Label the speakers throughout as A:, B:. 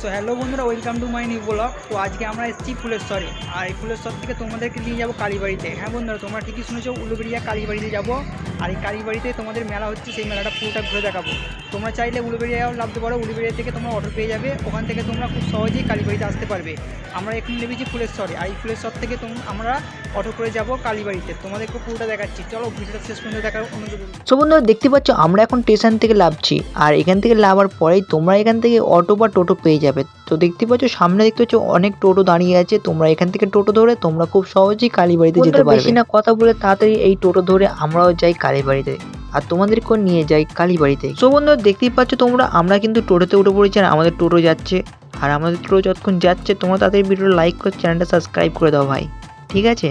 A: So hello বন্ধুরা welcome to my new blog তো আজকে আমরা এসেছি ফুলেশ্বরে। আর এই ফুলেশ্বর থেকে তোমাদেরকে নিয়ে যাব কালীবাড়িতে। হ্যাঁ বন্ধুরা, তোমরা ঠিকই শুনেছো, উলুবেড়িয়া কালীবাড়িতে যাব। আর এই কালীবাড়িতে তোমাদের মেলা হচ্ছে, সেই মেলাটা পুরোটা ঘুরে দেখাবো। তোমরা চাইলে উলুবেড়িয়াও নামতে পারো, উলুবেড়িয়া থেকে তোমরা অটো পেয়ে যাবে। ওখান থেকে তোমরা খুব সহজেই কালীবাড়িতে আসতে পারবে। আমরা এখন নেমেছি ফুলেশ্বরে। আর এই ফুলেশ্বর থেকে তোম, আমরা অটো করে যাব কালীবাড়িতে। তোমাদেরকে পুরোটা দেখাচ্ছি। চলো ভিডিওটা শেষ পর্যন্ত দেখার অনুরোধ
B: সো বন্ধুরা দেখতে পাচ্ছ আমরা এখন স্টেশন থেকে লাভছি আর এখান থেকে লাভার পরেই তোমরা এখান থেকে অটো বা টোটো পেয়ে যাবে। তো দেখতে পাচ্ছ সামনে দেখতে পাচ্ছ অনেক টোটো দাঁড়িয়ে আছে। তোমরা এখান থেকে টোটো ধরে তোমরা খুব সহজেই কালীবাড়িতে যেতে পারবে বেশি না কথা বলে তাড়াতাড়ি এই টোটো ধরে আমরাও যাই কালীবাড়িতে। আর তোমাদেরকেও নিয়ে যাই কালীবাড়িতে। সো বন্ধুরা দেখতেই পাচ্ছ তোমরা আমরা কিন্তু টোটোতে উঠে পড়েছি আর আমাদের টোটো যাচ্ছে। আর আমাদের টোটো যতক্ষণ যাচ্ছে তোমরা তাড়াতাড়ি ভিডিওটা লাইক করে চ্যানেলটা সাবস্ক্রাইব করে দাও ভাই। ঠিক আছে?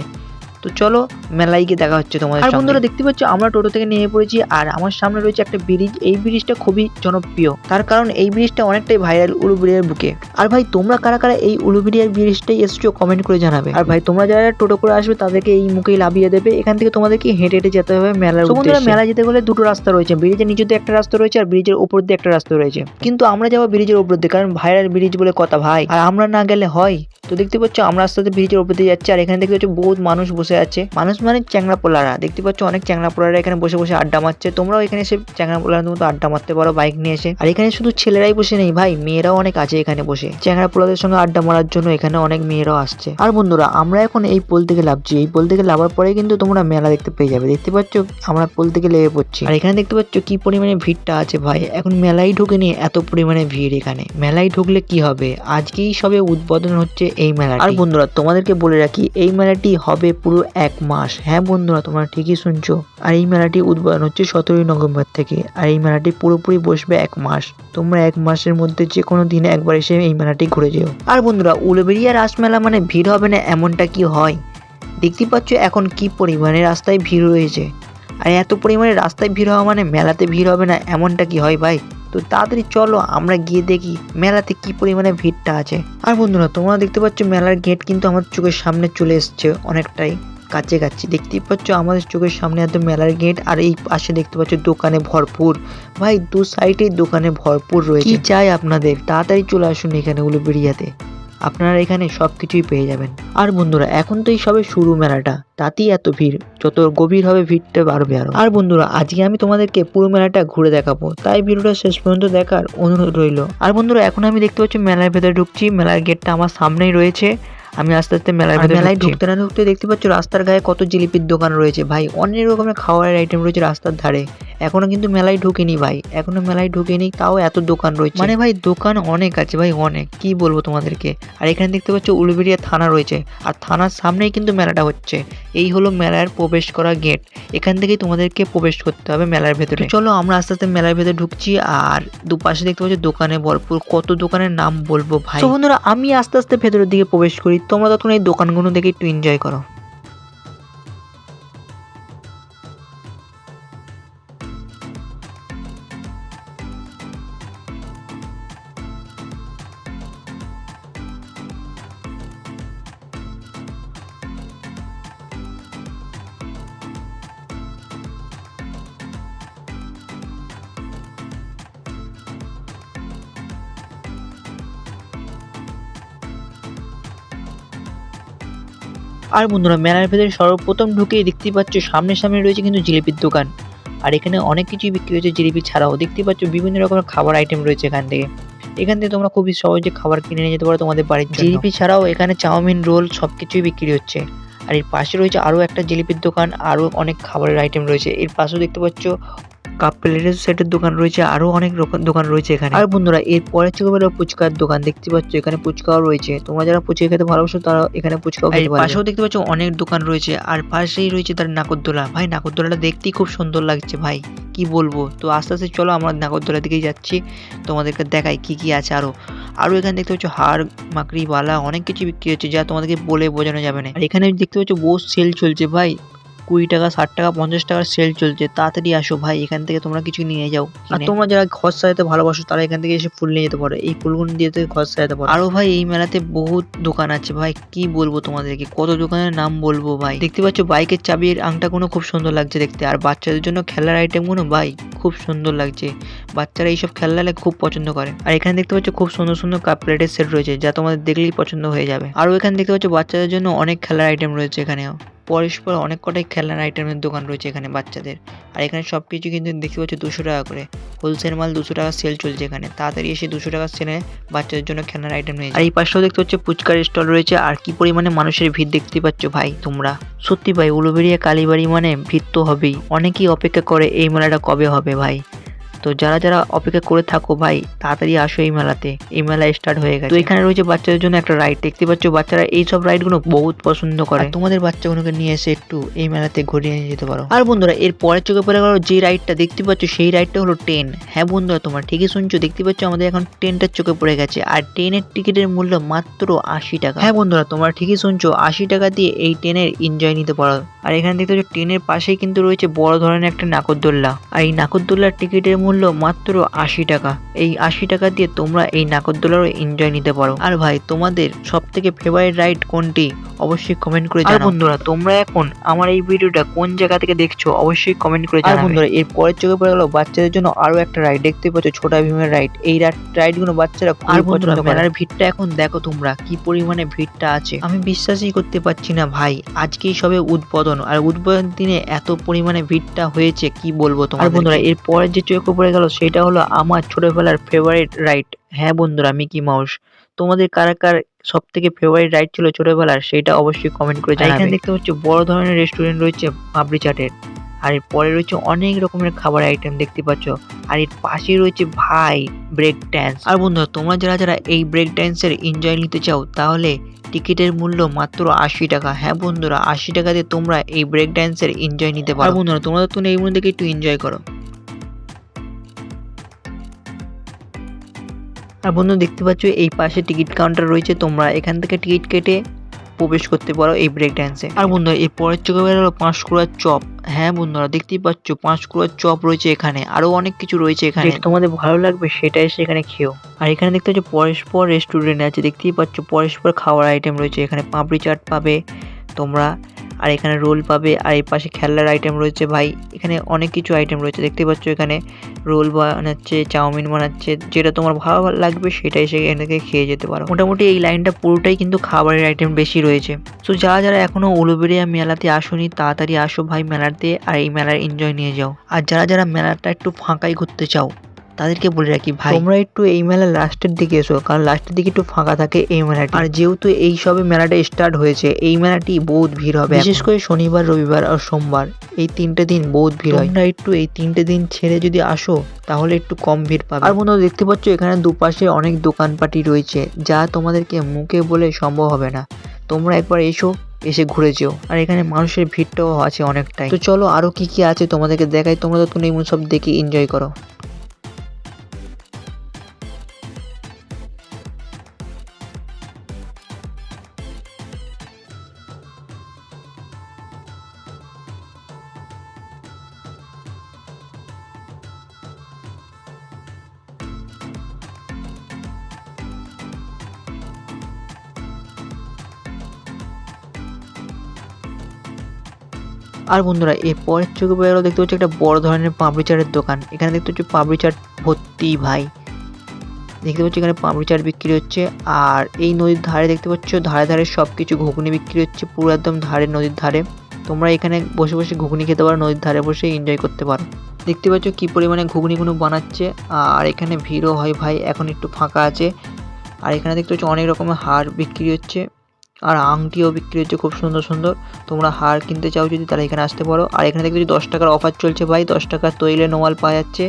B: তো চলো মেলায় গিয়ে দেখা হচ্ছে তোমাদের আর বন্ধুরা দেখতে পাচ্ছ আমরা টোটো থেকে নেমে পড়েছি আর আমার সামনে রয়েছে একটা ব্রিজ। এই ব্রিজটা খুবই জনপ্রিয়। তার কারণ এই ব্রিজটা অনেকটাই ভাইরাল উলুবেড়িয়ার বুকে। আর ভাই তোমরা কারা কারা এই উলুবেড়িয়ার ব্রিজটাই এসছো কমেন্ট করে জানাবে। আর ভাই তোমরা যারা টোটো করে আসবে তাদেরকে এই মুখেই লাভিয়ে দেবে। এখান থেকে তোমাদেরকে হেঁটে হেঁটে যেতে হবে মেলার উদ্দেশ্যে। মেলা যেতে গেলে দুটো রাস্তা রয়েছে। ব্রিজের নিচে দিয়ে একটা রাস্তা রয়েছে আর ব্রিজের উপর দিয়ে একটা রাস্তা রয়েছে। কিন্তু আমরা যাব ব্রিজের উপর দিয়ে কারণ ভাইরাল ব্রিজ বলে কথা ভাই। আর আমরা না গেলে হয়? তো দেখতে পাচ্ছ, আমরা আস্তে আস্তে ব্রিজের উপর দিয়ে যাচ্ছি, আর এখানে দেখতে পাচ্ছ বহুত মানুষ বসে আছে। মানুষ মানে চ্যাংড়া পোলারা দেখতে পাচ্ছ, অনেক চ্যাংড়া পোলারা এখানে বসে বসে আড্ডা মারছে। তোমরাও এখানে এসে চ্যাংড়া পোলার মতো আড্ডা মারতে পারো বাইক নিয়ে এসে। আর এখানে শুধু ছেলেরাই বসে নেই, ভাই, মেয়েরাও অনেক আছে এখানে বসে। চ্যাংড়া পোলাদের সঙ্গে আড্ডা মারার জন্য এখানে অনেক মেয়েরাও আসছে। আর বন্ধুরা, আমরা এখন এই পোল থেকে লাভছি এই পোল থেকে লাভার পরে কিন্তু তোমরা মেলা দেখতে পেয়ে যাবে। দেখতে পাচ্ছ, আমরা পোল থেকে লেগে পড়ছি। আর এখানে দেখতে পাচ্ছ, কি পরিমাণে ভিড়টা আছে, ভাই। এখন মেলাই ঢুকেনি এত পরিমাণে ভিড় এখানে। মেলায় ঢুকলে কি হবে? আজকেই সবে উদ্বোধন হচ্ছে এই মেলা আর বন্ধুরা, তোমাদেরকে বলে রাখি, এই মেলাটি হবে পুরো এক মাস। হ্যাঁ বন্ধুরা, তোমরা ঠিকই শুনছো। আর এই মেলাটি উদ্বোধন হচ্ছে সতেরোই নভেম্বর থেকে। আর এই মেলাটি পুরোপুরি বসবে এক মাস। তোমরা এক মাসের মধ্যে যে কোনো দিনে একবার এসে এই মেলাটি ঘুরে যেও। আর বন্ধুরা, উলুবেড়িয়া রাসমেলা মানে ভিড় হবে না এমনটা কি হয়? দেখতে পাচ্ছ এখন কি পরিমাণে রাস্তায় ভিড় রয়েছে। আর এত পরিমাণে রাস্তায় ভিড় হওয়া মানে মেলাতে ভিড় হবে না এমনটা কি হয় ভাই? তো তাড়াতাড়ি চলো আমরা গিয়ে দেখি মেলাতে কি পরিমাণে ভিড়টা আছে। আর বন্ধুরা তোমরা দেখতে পাচ্ছ মেলার গেট কিন্তু আমার চোখের সামনে চলে এসছে অনেকটাই কাছে কাছে। দেখতেই পাচ্ছ আমাদের চোখের সামনে একদম মেলার গেট আর এই পাশে দেখতে পাচ্ছ দোকানে ভরপুর। ভাই দু সাইডেই দোকানে ভরপুর রয়েছে। কি চাই আপনাদের? তাড়াতাড়ি চলে আসুন এখানে উলুবেড়িয়াতে। আপনারা এখানে সব কিছুই পেয়ে যাবেন। আর বন্ধুরা, এখন তো এই সবে শুরু মেলাটা, তাতেই এত ভিড়, যত গভীর হবে ভিড়টা বাড়বে আরও। আর বন্ধুরা, আজকে আমি তোমাদেরকে পুরো মেলাটা ঘুরে দেখাবো, তাই ভিডিওটা শেষ পর্যন্ত দেখার অনুরোধ রইল। আর বন্ধুরা, এখন আমি দেখতে পাচ্ছি মেলার ভেতরে ঢুকছি, মেলার গেটটা আমার সামনেই রয়েছে। আমি আস্তে আস্তে মেলার ভেতরে মেলায় ঢুকতে না ঢুকতে দেখতে পাচ্ছ রাস্তার গায়ে কত জিলিপির দোকান রয়েছে। ভাই অনেক রকমের খাবারের আইটেম রয়েছে রাস্তার ধারে। এখনও কিন্তু মেলায় ঢুকিনি ভাই এখনও মেলায় ঢুকিনি তাও এত দোকান রয়েছে। মানে ভাই দোকান অনেক আছে ভাই অনেক। কি বলব তোমাদেরকে? আর এখানে দেখতে পাচ্ছ উলুবেড়িয়া থানা রয়েছে। আর থানার সামনেই কিন্তু মেলাটা হচ্ছে। এই হলো মেলার প্রবেশ করা গেট এখান থেকেই তোমাদেরকে প্রবেশ করতে হবে মেলার ভেতরে। চলো আমরা আস্তে আস্তে মেলার ভেতরে ঢুকছি আর দুপাশে দেখতে পাচ্ছ দোকানে ভরপুর। কত দোকানের নাম বলব ভাই। তো বন্ধুরা আমি আস্তে আস্তে ভেতরের দিকে প্রবেশ করি। তোমরা তখন এই দোকানগুলো দেখে একটু এনজয় করো। আর বন্ধুরা, মেলার ভেতরে সর্বপ্রথম ঢুকেই দেখতে পাচ্ছ সামনে সামনে রয়েছে কিন্তু জিলিপির দোকান। আর এখানে অনেক কিছুই বিক্রি হচ্ছে জিলিপি ছাড়াও। দেখতেই পাচ্ছ বিভিন্ন রকমের খাবার আইটেম রয়েছে এখান থেকে। এখান থেকে তোমরা খুবই সহজে খাবার কিনে নিয়ে যেতে পারো তোমাদের বাড়ির জিলিপি ছাড়াও এখানে চাউমিন, রোল সব কিছুই বিক্রি হচ্ছে। আর এর পাশে রয়েছে আরও একটা জিলিপির দোকান, আরও অনেক খাবারের আইটেম রয়েছে। এর পাশেও দেখতে পাচ্ছ কাপ প্লেটের সেটের দোকান রয়েছে আরও অনেক রকম দোকান রয়েছে এখানে। আর বন্ধুরা এর পরের চোখে বেরো ফুচকার দোকান দেখতে পাচ্ছ এখানে ফুচকাও রয়েছে। তোমরা যারা ফুচকা খেতে ভালোবাসো তারা এখানে ফুচকাও খেতে পারো পাশেও দেখতে পাচ্ছ অনেক দোকান রয়েছে আর পাশেই রয়েছে তার নাগরদোলা। ভাই নাগরদোলাটা দেখতেই খুব সুন্দর লাগছে ভাই। কি বলব? তো আস্তে আস্তে চলো আমরা নাগরদোলার দিকেই যাচ্ছি। তোমাদেরকে দেখাই কি কি আছে আরও। আরও এখানে দেখতে পাচ্ছ হাড় মাকড়ি বালা অনেক কিছু বিক্রি হচ্ছে যা তোমাদেরকে বলে বোঝানো যাবে না। আর এখানে দেখতে পাচ্ছ বহু সেল চলছে ভাই। কুড়ি টাকা ষাট টাকা পঞ্চাশ টাকার সেল চলছে। তাড়াতাড়ি আসো ভাই এখান থেকে তোমরা কিছু নিয়ে যাও আর তোমরা যারা ঘর সাজাতে ভালোবাসো তারা এখান থেকে এসে ফুল নিয়ে যেতে পারো। এই ফুলগুলো দিয়ে তো ঘর সাজাতে পারো। আরও ভাই এই মেলাতে বহুত দোকান আছে ভাই কি বলব তোমাদেরকে? কত দোকানের নাম বলব ভাই। দেখতে পাচ্ছ বাইকের চাবির আংটাগুলো খুব সুন্দর লাগছে দেখতে। আর বাচ্চাদের জন্য খেলার আইটেমগুলো ভাই খুব সুন্দর লাগছে। বাচ্চারা এইসব খেলনালে খুব পছন্দ করে। আর এখানে দেখতে পাচ্ছ খুব সুন্দর সুন্দর কাপ প্লেটের সেট রয়েছে যা তোমাদের দেখলেই পছন্দ হয়ে যাবে। আরও এখানে দেখতে পাচ্ছ বাচ্চাদের জন্য অনেক খেলার আইটেম রয়েছে এখানেও। পরস্পর অনেক কটাই খেলনার আইটেমের দোকান রয়েছে এখানে বাচ্চাদের। আর এখানে সব কিছু কিন্তু দেখতে পাচ্ছ দুশো টাকা করে। হোলসেল মাল দুশো টাকা সেল চলছে এখানে। তাড়াতাড়ি এসে দুশো টাকা সেলে বাচ্চাদের জন্য খেলনার আইটেম নিয়ে আর এই পাশেও দেখতে পাচ্ছ ফুচকার স্টল রয়েছে। আর কি পরিমাণে মানুষের ভিড় দেখতে পাচ্ছ ভাই তোমরা। সত্যি ভাই, উলুবেড়িয়া কালীবাড়ি মানে ভিড় তো হবেই। অনেকেই অপেক্ষা করে এই মেলাটা কবে হবে ভাই? তো যারা যারা অপেক্ষা করে থাকো ভাই তাড়াতাড়ি আসো এই মেলাতে। এই মেলা স্টার্ট হয়ে গেছে। তো এখানে রয়েছে বাচ্চাদের জন্য একটা রাইড দেখতে পাচ্ছ বাচ্চারা এই সব রাইডগুলো বহুত পছন্দ করে। তোমাদের বাচ্চাগুলোকে নিয়ে এসে একটু এই মেলাতে ঘুরিয়ে নিয়ে যেতে পারো। আর বন্ধুরা এর পরের চোখে পড়ে গেল যে রাইডটা দেখতে পাচ্ছ সেই রাইডটা হলো ট্রেন হ্যাঁ বন্ধুরা তোমরা ঠিকই শুনছো দেখতে পাচ্ছ আমাদের এখন ট্রেনটার চোখে পড়ে গেছে। আর ট্রেনের টিকিটের মূল্য মাত্র আশি টাকা। হ্যাঁ বন্ধুরা তোমরা ঠিকই শুনছো আশি টাকা দিয়ে এই ট্রেনের এনজয় নিতে পারো। আর এখানে দেখতে পাচ্ছ ট্রেনের পাশেই কিন্তু রয়েছে বড় ধরনের একটা নাকরদোল্লা আর এই নাকরদোল্লার টিকিটের মূল্য মাত্র আশি টাকা। এই আশি টাকা দিয়ে তোমরা এই নাকরদোল্লারও এনজয় নিতে পারো। আর ভাই তোমাদের সব থেকে ফেভারিট রাইড কোনটি? অবশ্যই কমেন্ট করে জানাও বন্ধুরা তোমরা এখন আমার এই ভিডিওটা কোন জায়গা থেকে দেখছ অবশ্যই কমেন্ট করে জানাও বন্ধুরা এর পরের চোখে পড়ে গেল বাচ্চাদের জন্য আরও একটা রাইড দেখতে পাচ্ছ ছোটা ভীমের রাইড এই রাইডগুলো বাচ্চারা খুব পছন্দ করে। মেলার ভিড়টা এখন দেখো তোমরা কি পরিমাণে ভিড়টা আছে। আমি বিশ্বাসই করতে পারছি না ভাই আজকেই সবে উদ্বোধন। আর উদ্বোধন দিনে এত পরিমাণে ভিড়টা হয়েছে কি বলব তোমার বন্ধুরা এর পরের যে চোখে পড়ে গেল সেটা হলো আমার ছোটবেলার ফেভারিট রাইড হ্যাঁ বন্ধুরা মিকি মাউস তোমাদের কার কার সব থেকে ফেভারিট রাইড ছিল ছোটবেলার সেটা অবশ্যই কমেন্ট করে জানাবে। এখানে দেখতে পাচ্ছ বড় ধরনের রেস্টুরেন্ট রয়েছে পাপড়ি চাটের আর এর পরে রয়েছে অনেক রকমের খাবার আইটেম দেখতে পাচ্ছ আর এর পাশে রয়েছে ভাই ব্রেক ড্যান্স আর বন্ধুরা তোমরা যারা যারা এই ব্রেক ড্যান্সের এনজয় নিতে চাও তাহলে টিকিটের মূল্য মাত্র আশি টাকা। হ্যাঁ বন্ধুরা আশি টাকা দিয়ে তোমরা এই ব্রেক ড্যান্সের এনজয় নিতে পারো। বন্ধুরা তোমরা তো এই মধ্যে একটু এনজয় করো। আর বন্ধু, দেখতে পাচ্ছ, এই পাশে টিকিট কাউন্টার রয়েছে। তোমরা এখান থেকে টিকিট কেটে প্রবেশ করতে পারো এই ব্রেক ড্যান্সে আর বন্ধুরা এই পরের চোখে বের হলো পাঁশকুড়ার চপ। হ্যাঁ বন্ধুরা, দেখতেই পাচ্ছ, পাঁশকুড়ার চপ রয়েছে এখানে। আরও অনেক কিছু রয়েছে এখানে। তোমাদের ভালো লাগবে, সেটাই সেখানে খেও। আর এখানে দেখতে পাচ্ছ, পরস্পর রেস্টুরেন্ট আছে। দেখতেই পাচ্ছ, পরস্পর খাওয়ার আইটেম রয়েছে। এখানে পাপড়ি চাট পাবে তোমরা, আর এখানে রোল পাবে। আর এই পাশে খেলনার আইটেম রয়েছে ভাই। এখানে অনেক কিছু আইটেম রয়েছে। দেখতে পাচ্ছ, এখানে রোল বানাচ্ছে, চাউমিন বানাচ্ছে, যেটা তোমার ভালো লাগবে সেটাই সে থেকে খেয়ে যেতে পারো। মোটামুটি এই লাইনটা পুরোটাই কিন্তু খাবারের আইটেম বেশি রয়েছে। সো যারা যারা এখনও উলুবেরিয়া মেলাতে আসুনি, তাড়াতাড়ি আসো ভাই মেলাতে, আর এই মেলার এনজয় নিয়ে যাও। আর যারা যারা মেলাটা একটু ফাঁকাই ঘুরতে চাও তাদেরকে বলে রাখি ভাই। তোমরা একটু এই মেলার লাস্টের দিকে এসো কারণ লাস্টের দিকে একটু ফাঁকা থাকে এই মেলাটি। আর যেহেতু এই সবে মেলাটা স্টার্ট হয়েছে এই মেলাটি বহুত ভিড় হবে বিশেষ করে শনিবার রবিবার আর সোমবার এই তিনটে দিন বহুত ভিড় হয়। তোমরা একটু এই তিনটে দিন ছেড়ে যদি আসো তাহলে একটু কম ভিড় পাবে। আর বন্ধুরা দেখতে পাচ্ছ এখানে দুপাশে অনেক দোকানপাটি রয়েছে যা তোমাদেরকে মুখে বলে সম্ভব হবে না। তোমরা একবার এসো এসে ঘুরে যেও। আর এখানে মানুষের ভিড়টাও আছে অনেকটাই। তো চলো আরও কি কি আছে তোমাদেরকে দেখাই তোমরা তো তুমি সব দেখে এনজয় করো। আর বন্ধুরা, এর পরের চোখে পড়ে গেলো দেখতে পাচ্ছি একটা বড় ধরনের পাপড়ি চাটের দোকান। এখানে দেখতে পাচ্ছি পাপড়ি চাট ভর্তি ভাই। দেখতে পাচ্ছি এখানে পাপড়ি চাট বিক্রি হচ্ছে আর এই নদীর ধারে দেখতে পাচ্ছ, ধারে ধারে সব কিছু ঘুগনি বিক্রি হচ্ছে, পুরো একদম ধারে নদীর ধারে। তোমরা এখানে বসে বসে ঘুগনি খেতে পারো, নদীর ধারে বসে এনজয় করতে পারো। দেখতে পাচ্ছ কি পরিমাণে ঘুগনিগুলো বানাচ্ছে আর এখানে ভিড়ও হয় ভাই, এখন একটু ফাঁকা আছে। আর এখানে দেখতে পাচ্ছ অনেক রকমের হার বিক্রি হচ্ছে। আর আংটিও বিক্রি হচ্ছে খুব সুন্দর সুন্দর। তোমরা হার কিনতে চাও যদি তাহলে এখানে আসতে পারো। আর এখানে পাচ্ছি দশ টাকার অফার চলছে ভাই, দশ টাকার তৈলে নোয়াল পাওয়া যাচ্ছে।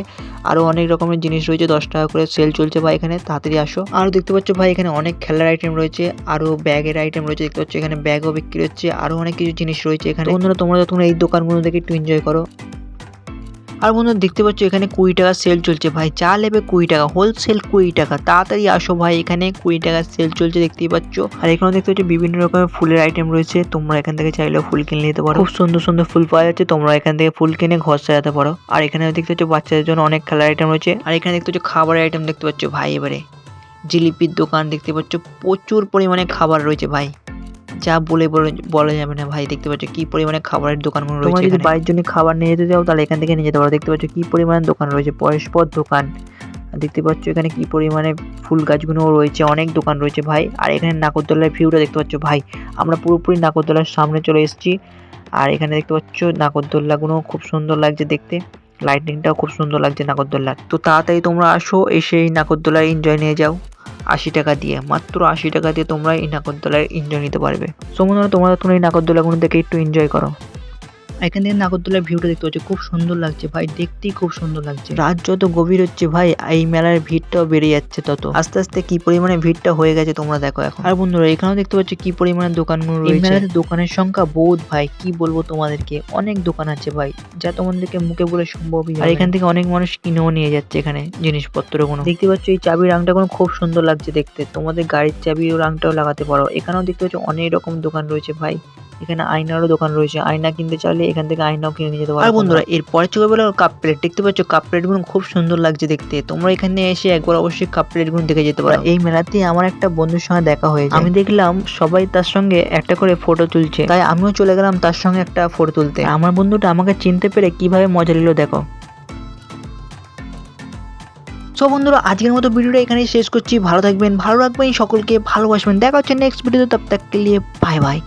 B: আরও অনেক রকমের জিনিস রয়েছে, দশ টাকা করে সেল চলছে ভাই এখানে, তাড়াতাড়ি আসো। আরও দেখতে পাচ্ছ ভাই, এখানে অনেক খেলার আইটেম রয়েছে আরও ব্যাগের আইটেম রয়েছে, দেখতে পাচ্ছ এখানে ব্যাগও বিক্রি হচ্ছে আরও অনেক কিছু জিনিস রয়েছে এখানে। বন্ধুরা, তোমরা তোমরা এই দোকানগুলো দেখে একটু এনজয় করো। আর বন্ধুরা দেখতে পাচ্ছ, এখানে কুড়ি টাকা সেল চলছে। ভাই, চা নেবে কুড়ি টাকা হোলসেল কুড়ি টাকা। তাড়াতাড়ি আসো ভাই, এখানে কুড়ি টাকা সেল চলছে দেখতেই পাচ্ছ। আর এখানে দেখতে পাচ্ছ, বিভিন্ন রকমের ফুলের আইটেম রয়েছে। তোমরা এখান থেকে চাইলে ফুল কিনে নিতে পারো। খুব সুন্দর সুন্দর ফুল পাওয়া যাচ্ছে, তোমরা এখান থেকে ফুল কিনে ঘর সাজাতে পারো। আর এখানে দেখতে পাচ্ছ, বাচ্চাদের জন্য অনেক খেলার আইটেম রয়েছে। আর এখানে দেখতে পাচ্ছ খাবারের আইটেম দেখতে পাচ্ছ, ভাই, এবারে জিলিপির দোকান দেখতে পাচ্ছ, প্রচুর পরিমাণে খাবার রয়েছে ভাই। যা বলে বলে- বলা যাবে না। ভাই দেখতে পাচ্ছ কি পরিমাণে খাবারের দোকানগুলো রয়েছে যদি বাড়ির জন্য খাবার নিয়ে যেতে চাও তাহলে এখান থেকে নিয়ে যেতে পারো। দেখতে পাচ্ছ কি পরিমাণে দোকান রয়েছে পরস্পর দোকান। দেখতে পাচ্ছ এখানে কি পরিমাণে ফুল গাছগুলো রয়েছে অনেক দোকান রয়েছে ভাই। আর এখানে নাগরদোলার ভিউটা দেখতে পাচ্ছ ভাই। আমরা পুরোপুরি নাগরদোলার সামনে চলে এসেছি। আর এখানে দেখতে পাচ্ছ নাগরদোল্লাগুলো খুব সুন্দর লাগছে দেখতে। লাইটিংটাও খুব সুন্দর লাগছে নাগরদোল্লার। তো তাড়াতাড়ি তোমরা আসো এসে এই নাগরদোলার এনজয় নিয়ে যাও। আশি টাকা দিয়ে, মাত্র আশি টাকা দিয়ে তোমরা এই নাগরদোলায় এনজয় নিতে পারবে। সমুদ্র তোমরা তোমরা এই নাগরদোলাগুলো দেখে একটু এনজয় করো। এখান থেকে নাগরদোলার ভিউটা দেখতে পাচ্ছি। খুব সুন্দর লাগছে ভাই দেখতেই খুব সুন্দর লাগছে। রাত যত গভীর হচ্ছে ভাই এই মেলার ভিড়টাও বেড়ে যাচ্ছে তত। আস্তে আস্তে কি পরিমাণে ভিড়টা হয়ে গেছে তোমরা দেখো এখন। আর বন্ধুরা এখানেও দেখতে পাচ্ছ কি পরিমাণে দোকানগুলো রয়েছে। এই মেলাতে দোকানের সংখ্যা বহুত ভাই কি বলব তোমাদেরকে? অনেক দোকান আছে ভাই যা তোমাদেরকে মুখে বলে সম্ভবই আর এখান থেকে অনেক মানুষ কিনেও নিয়ে যাচ্ছে এখানে জিনিসপত্রগুলো। দেখতে পাচ্ছ এই চাবির রাংটা কোনো খুব সুন্দর লাগছে দেখতে। তোমাদের গাড়ির চাবি ও রাংটাও লাগাতে পারো। এখানেও দেখতে পাচ্ছ অনেক রকম দোকান রয়েছে ভাই। এখানে আয়নারও দোকান রয়েছে। আয়না কিনতে চাইলে এখান থেকে আয়নাও কিনে নিয়ে যেতে পারো। আর বন্ধুরা এর পরে চোখে বলে কাপ প্লেট দেখতে পাচ্ছ কাপ প্লেটগুলো খুব সুন্দর লাগছে দেখতে। তোমরা এখানে এসে একবার অবশ্যই কাপ প্লেটগুলো দেখে যেতে পারো। এই মেলাতে আমার একটা বন্ধুর সঙ্গে দেখা হয়েছে আমি দেখলাম সবাই তার সঙ্গে একটা করে ফটো তুলছে। তাই আমিও চলে গেলাম তার সঙ্গে একটা ফটো তুলতে। আমার বন্ধুটা আমাকে চিনতে পেরে কীভাবে মজা নিল দেখো। সো বন্ধুরা আজকের মতো ভিডিওটা এখানেই শেষ করছি। ভালো থাকবেন ভালো রাখবেন সকলকে ভালোবাসবেন। দেখা হচ্ছে নেক্সট ভিডিওতে তব তক লিয়ে বাই বাই